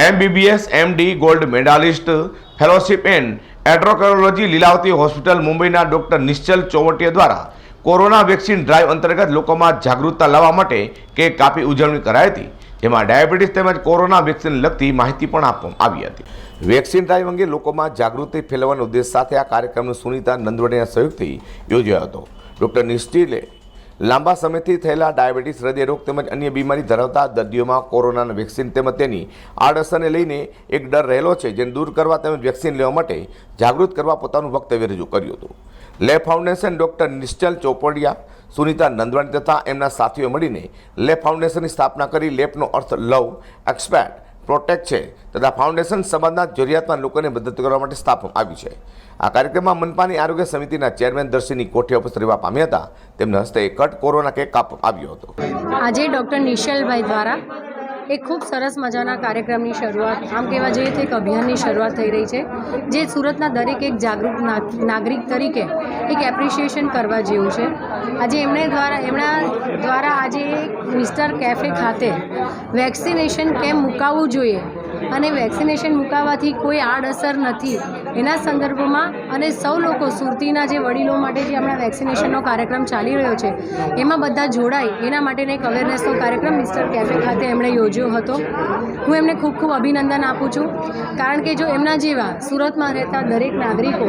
MBBS MD gold medalist fellowship and એડ્રોકોલોજી Lilavati hospital મુંબઈના doctor Nishchal Chovatiya દ્વારા corona vaccine drive અંતર્ગત લોકોમાં જાગૃતતા લાવવા માટે કેક કાપી ઉજવણી કરાઈ હતી, જેમાં ડાયાબિટીસ તેમજ કોરોના વેક્સિન લગતી માહિતી પણ આપવામાં આવી હતી. વેક્સિન ડ્રાઈવ અંગે લોકોમાં જાગૃતિ ફેલાવવાના ઉદ્દેશ સાથે આ કાર્યક્રમનું સુનિતા નંદવડિયા સહયોગથી યોજાયો હતો. ડોક્ટર નિશ્ચિલે લાંબા સમયથી થયેલા ડાયાબિટીસ હૃદયરોગ તેમજ અન્ય બીમારી ધરાવતા દર્દીઓમાં કોરોનાના વેક્સિન તેમજ તેની આડઅસરને લઈને એક ડર રહેલો છે, જેને દૂર કરવા તેમજ વેક્સિન લેવા માટે જાગૃત કરવા પોતાનું વક્તવ્ય રજૂ કર્યું હતું. લે ફાઉન્ડેશન ડૉક્ટર નિશ્ચલ ચોપડિયા, સુનિતા નંદવાણી તથા એમના સાથીઓ મળીને લે ફાઉન્ડેશનની સ્થાપના કરી લેપનો અર્થ લવ એક્સપેક્ટ પ્રોટેક્ટ છે તથા ફાઉન્ડેશન સમાજના જરૂરિયાતમાં લોકોને મદદ કરવા માટે સ્થાપવામાં આવ્યું છે. આ કાર્યક્રમમાં મનપાની આરોગ્ય સમિતિના ચેરમેન દર્શિની કોઠી ઉપસ્થિત રહેવા પામ્યા હતા. તેમના હસ્તે કટ કોરોના કેક કાપવામાં આવ્યો હતો. આજે ડોક્ટર નિશલભાઈ દ્વારા એક ખૂબ સરસ મજાના કાર્યક્રમની શરૂઆત, આમ કહેવા જઈએ તો એક અભિયાનની શરૂઆત થઈ રહી છે, જે સુરતના દરેક એક જાગૃત નાગ- નાગરિક તરીકે એક એપ્રિશિએશન કરવા જેવું છે. આજે એમણે દ્વારા, એમના દ્વારા આજે મિસ્ટર કેફે ખાતે વેક્સિનેશન કેમ મુકાવવું જોઈએ. અને વેક્સિનેશન મુકાવવાથી કોઈ આડઅસર નથી. એના સંદર્ભમાં અને સૌ લોકો સુરતીના જે વડીલો માટે જે હમણાં વેક્સિનેશનનો કાર્યક્રમ ચાલી રહ્યો છે, એમાં બધા જોડાય એના માટેનો એક અવેરનેસનો કાર્યક્રમ મિસ્ટર કેફે ખાતે એમણે યોજ્યો હતો. હું એમને ખૂબ ખૂબ અભિનંદન આપું છું. કારણ કે જો એમના જેવા સુરતમાં રહેતા દરેક નાગરિકો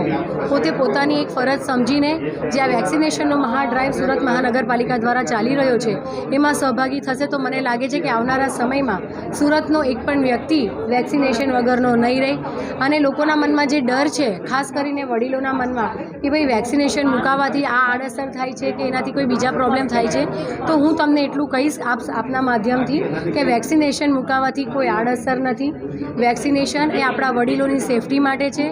પોતે પોતાની એક ફરજ સમજીને જે આ વેક્સિનેશનનો મહાડ્રાઈવ સુરત મહાનગરપાલિકા દ્વારા ચાલી રહ્યો છે, એમાં સહભાગી થશે તો મને લાગે છે કે આવનારા સમયમાં સુરતનો એક પણ વ્યક્તિ વેક્સિનેશન વગરનો નહીં રહે. અને લોકોના મનમાં જે ડર છે, ખાસ કરીને વડીલોના મનમાં, કે ભાઈ વેક્સિનેશન મુકાવવાથી આ આડઅસર થાય છે કે એનાથી કોઈ બીજા પ્રોબ્લેમ થાય છે, તો હું તમને એટલું કહીશ આપ આપના માધ્યમથી કે વેક્સિનેશન મુકાવવાથી કોઈ આડઅસર નથી. વેક્સિનેશન એ આપણા વડીલોની સેફટી માટે છે.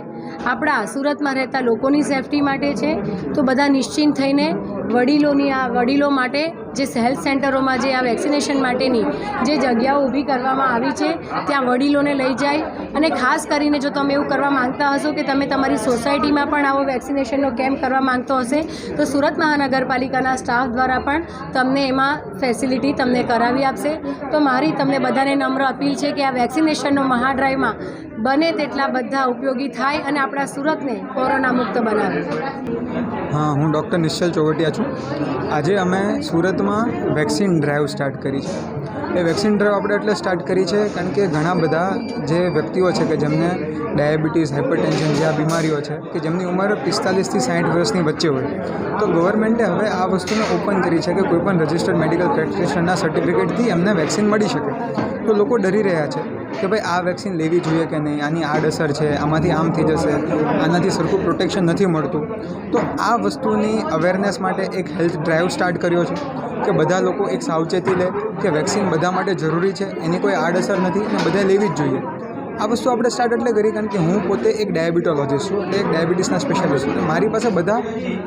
આપણા સુરતમાં રહેતા લોકોની સેફટી માટે છે. તો બધા નિશ્ચિંત થઈને વડીલોની આ વડીલો માટે જે હેલ્થ સેન્ટરોમાં જે આ વેક્સિનેશન માટેની જે જગ્યાઓ ઊભી કરવામાં આવી છે, ત્યાં વડીલોને લઈ જાય. અને ખાસ કરીને જો તમે એવું કરવા માંગતા હશો કે તમે તમારી સોસાયટીમાં પણ આવો વેક્સિનેશનનો કેમ્પ કરવા માંગતો હશે, તો સુરત મહાનગરપાલિકાના સ્ટાફ દ્વારા પણ તમને એમાં ફેસિલિટી તમને કરાવી આપશે. તો મારી તમને બધાને નમ્ર અપીલ છે કે આ વેક્સિનેશનનો મહાડ્રાઈવમાં બને તેટલા બધા ઉપયોગી થાય અને આપણા સુરતને કોરોના મુક્ત બનાવે. હા, હું ડૉક્ટર નિશ્ચલ ચોવટિયા છું. આજે અમે સુરતમાં વેક્સિન ડ્રાઈવ સ્ટાર્ટ કરી છે. એ વેક્સિન ડ્રાઈવ આપણે એટલે સ્ટાર્ટ કરી છે કારણ કે ઘણા બધા જે વ્યક્તિઓ છે કે જેમને ડાયાબિટીસ હાઇપરટેન્શન જે બીમારીઓ છે કે જેમની ઉંમર પિસ્તાલીસથી સાઠ વર્ષની વચ્ચે હોય, તો ગવર્મેન્ટે હવે આ વસ્તુને ઓપન કરી છે કે કોઈપણ રજિસ્ટર્ડ મેડિકલ પ્રેક્ટિશનરના સર્ટિફિકેટથી એમને વેક્સિન મળી શકે. તો લોકો ડરી રહ્યા છે. કે ભાઈ આ વેક્સિન લેવી જોઈએ કે નહીં? આની આડઅસર છે, આમાંથી આમ થઈ જશે, આનાથી સરખું પ્રોટેક્શન નથી મળતું. તો આ વસ્તુની અવેરનેસ માટે એક હેલ્થ ડ્રાઈવ સ્ટાર્ટ કર્યો છે કે બધા લોકો એક સાવચેતી લે કે વેક્સિન બધા માટે જરૂરી છે, એની કોઈ આડઅસર નથી અને બધા લેવી જ જોઈએ. આ વસ્તુ આપણે સ્ટાર્ટ એટલે કરી કારણ કે હું પોતે એક ડાયાબિટોલોજીસ્ટ છું, એટલે એક ડાયાબિટીસના સ્પેશિયાલિસ્ટ છું. મારી પાસે બધા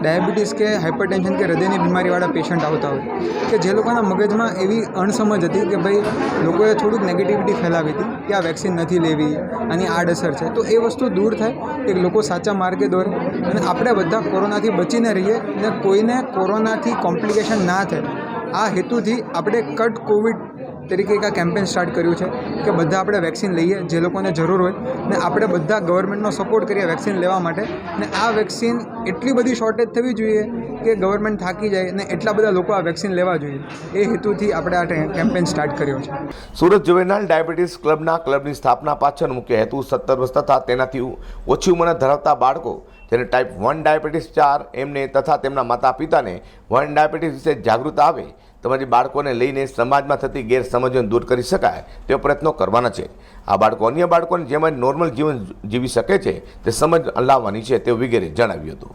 ડાયાબિટીસ કે હાઇપરટેન્શન કે હૃદયની બીમારીવાળા પેશન્ટ આવતા હોય. કે જે લોકોના મગજમાં એવી અણસમજ હતી કે ભાઈ લોકોએ થોડુંક નેગેટિવિટી ફેલાવી હતી કે આ વેક્સિન નથી લેવી આની આડઅસર છે. તો એ વસ્તુ દૂર થાય કે લોકો સાચા માર્ગે દોરે. અને આપણે બધા કોરોનાથી બચીને રહીએ અને કોઈને કોરોનાથી કોમ્પ્લિકેશન ના થાય. આ હેતુથી આપણે કટ કોવિડ તરીકે એક આ કેમ્પેન સ્ટાર્ટ કર્યું છે કે બધા આપણે વેક્સિન લઈએ, જે લોકોને જરૂર હોય, ને આપણે બધા ગવર્મેન્ટનો સપોર્ટ કરીએ વેક્સિન લેવા માટે. ને આ વેક્સિન એટલી બધી શોર્ટેજ થવી જોઈએ કે ગવર્મેન્ટ થાકી જાય ને એટલા બધા લોકો આ વેક્સિન લેવા જોઈએ. એ હેતુથી આપણે આ કેમ્પેન સ્ટાર્ટ કર્યો છે. સુરત જુવેનાઇલ ડાયાબિટીસ ક્લબના ક્લબની સ્થાપના પાછળનો મુખ્ય હેતુ સત્તર વર્ષ તથા તેનાથી ઓછી ઉંમરના ધરાવતા બાળકો જેને ટાઈપ વન ડાયાબિટીસ ચાર એમને તથા તેમના માતા પિતાને વન ડાયાબિટીસ વિશે જાગૃત આવે, તમારી બાળકોને લઈને સમાજમાં થતી ગેરસમજોને દૂર કરી શકાય તેવા પ્રયત્નો કરવાના છે. આ બાળકો અન્ય બાળકોને જેમ નોર્મલ જીવન જીવી શકે છે તે સમજ લાવવાની છે તે વગેરે જણાવ્યું હતું.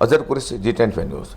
Azhar Quresh G ten news